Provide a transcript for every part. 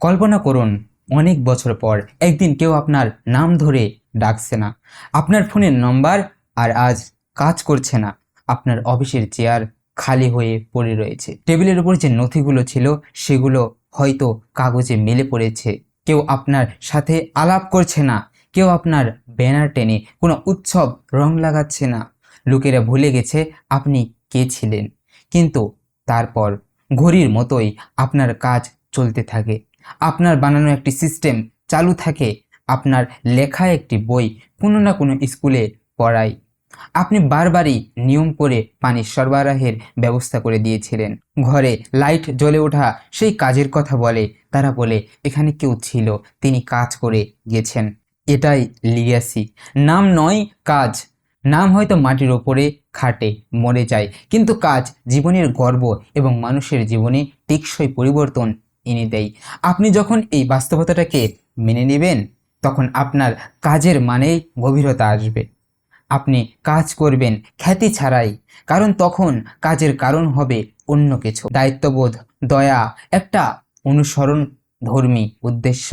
কল্পনা করুন, অনেক বছর পর একদিন কেউ আপনার নাম ধরে ডাকছে না। আপনার ফোনের নম্বর আর আজ কাজ করছে না। আপনার অফিসের চেয়ার খালি হয়ে পড়ে রয়েছে। টেবিলের উপর যে নথিগুলো ছিল, সেগুলো হয়তো কাগজে মেলে পড়েছে। কেউ আপনার সাথে আলাপ করছে না। কেউ আপনার ব্যানার টেনে কোনো উৎসব রং লাগাচ্ছে না। লোকেরা ভুলে গেছে আপনি কে ছিলেন। কিন্তু তারপর ঘড়ির মতোই আপনার কাজ চলতে থাকে। আপনার বানানো একটি সিস্টেম চালু থাকে আপনার লেখা একটি বই কোনো না কোনো স্কুলে পড়ায়। আপনি বারবারই নিয়ম করে পানি সরবরাহের ব্যবস্থা করে দিয়েছিলেন। ঘরে লাইট জ্বলে ওঠা সেই কাজের কথা বলে, তারা বলে, এখানে কেউ ছিল, তিনি কাজ করে গেছেন। এটাই লিগ্যাসি নাম নয়, কাজ। নাম হয়তো মাটির ওপরে খাটে, মরে যায়, কিন্তু কাজ জীবনের গর্ব এবং মানুষের জীবনে টেকসই পরিবর্তন এনে দেয় আপনি যখন এই বাস্তবতাটাকে মেনে নেবেন, তখন আপনার কাজের মানেই গভীরতা আসবে। আপনি কাজ করবেন খ্যাতি ছাড়াই, কারণ তখন কাজের কারণ হবে অন্য কিছু। দায়িত্ববোধ, দয়া একটা অনুসরণ ধর্মী উদ্দেশ্য।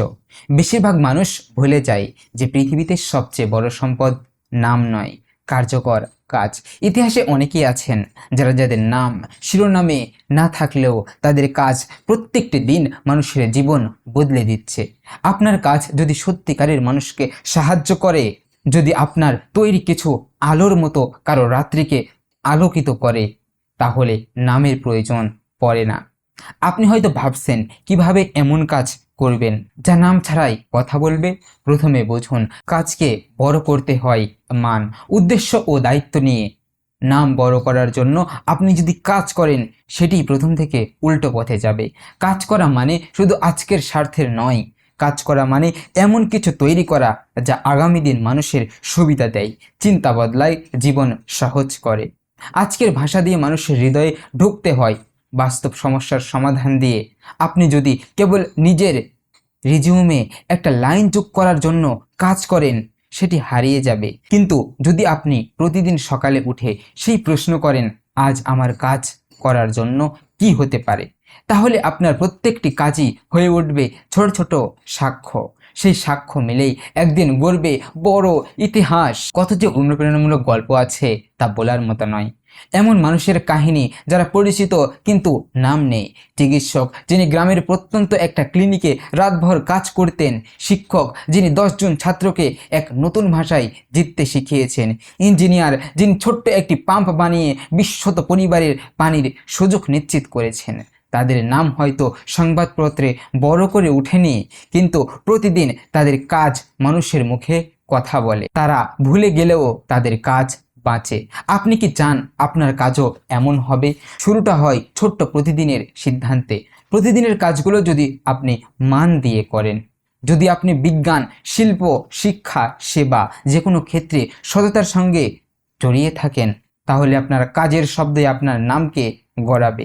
বেশিরভাগ মানুষ ভুলে যায় যে পৃথিবীতে সবচেয়ে বড় সম্পদ নাম নয়। কার্যকর কাজ। ইতিহাসে অনেকেই আছেন যারা যাদের নাম, শিরোনামে না থাকলেও তাদের কাজ প্রত্যেকটি দিন মানুষের জীবন বদলে দিচ্ছে। আপনার কাজ যদি সত্যিকারের মানুষকে সাহায্য করে, যদি আপনার তৈরি কিছু আলোর মতো কারও রাত্রিকে আলোকিত করে, তাহলে নামের প্রয়োজন পড়ে না। আপনি হয়তো ভাবছেন, কীভাবে এমন কাজ করবেন। যা নাম ছাড়াই কথা বলবে। প্রথমে বুঝুন, কাজকে বড় করতে হয় মান, উদ্দেশ্য ও দায়িত্ব নিয়ে। নাম বড় করার জন্য আপনি যদি কাজ করেন, সেটি প্রথম থেকে উল্টো পথে যাবে। কাজ করা মানে শুধু আজকের স্বার্থের নয়। কাজ করা মানে এমন কিছু তৈরি করা যা আগামী দিন মানুষের সুবিধা দেয়, চিন্তা বদলায়, জীবন সহজ করে। আজকের ভাষা দিয়ে মানুষের হৃদয়ে ঢুকতে হয় বাস্তব সমস্যার সমাধান দিয়ে। আপনি যদি কেবল নিজের রিজিউমে একটা লাইন যোগ করার জন্য কাজ করেন, সেটি হারিয়ে যাবে। কিন্তু যদি আপনি প্রতিদিন সকালে উঠে সেই প্রশ্ন করেন, আজ আমার কাজ করার জন্য কি হতে পারে? তাহলে আপনার প্রত্যেকটি কাজই হয়ে উঠবে ছোট ছোট সাক্ষ্য। সেই সাক্ষ্য মিলেই একদিন গড়বে বড় ইতিহাস। কত যে অনুপ্রেরণামূলক গল্প আছে তা বলার মতো নয়। এমন মানুষের কাহিনী যারা পরিচিত কিন্তু নাম নেই। চিকিৎসক যিনি গ্রামের প্রত্যন্ত একটা ক্লিনিকে রাতভর কাজ করতেন, শিক্ষক যিনি দশজন ছাত্রকে এক নতুন ভাষায় জিততে শিখিয়েছেন, ইঞ্জিনিয়ার যিনি ছোট্ট একটি পাম্প বানিয়ে বিশ্বত পরিবারের পানির সুযোগ নিশ্চিত করেছেন। তাদের নাম হয়তো সংবাদপত্রে বড় করে উঠেনি, কিন্তু প্রতিদিন তাদের কাজ মানুষের মুখে কথা বলে। তারা ভুলে গেলেও তাদের কাজ বাঁচে। আপনি কি চান আপনার কাজও এমন হবে? শুরুটা হয় ছোট্ট প্রতিদিনের সিদ্ধান্তে। প্রতিদিনের কাজগুলো যদি আপনি মান দিয়ে করেন। যদি আপনি বিজ্ঞান, শিল্প, শিক্ষা, সেবা যে কোনো ক্ষেত্রে সততার সঙ্গে জড়িয়ে থাকেন, তাহলে আপনার কাজের শব্দে আপনার নামকে গড়াবে।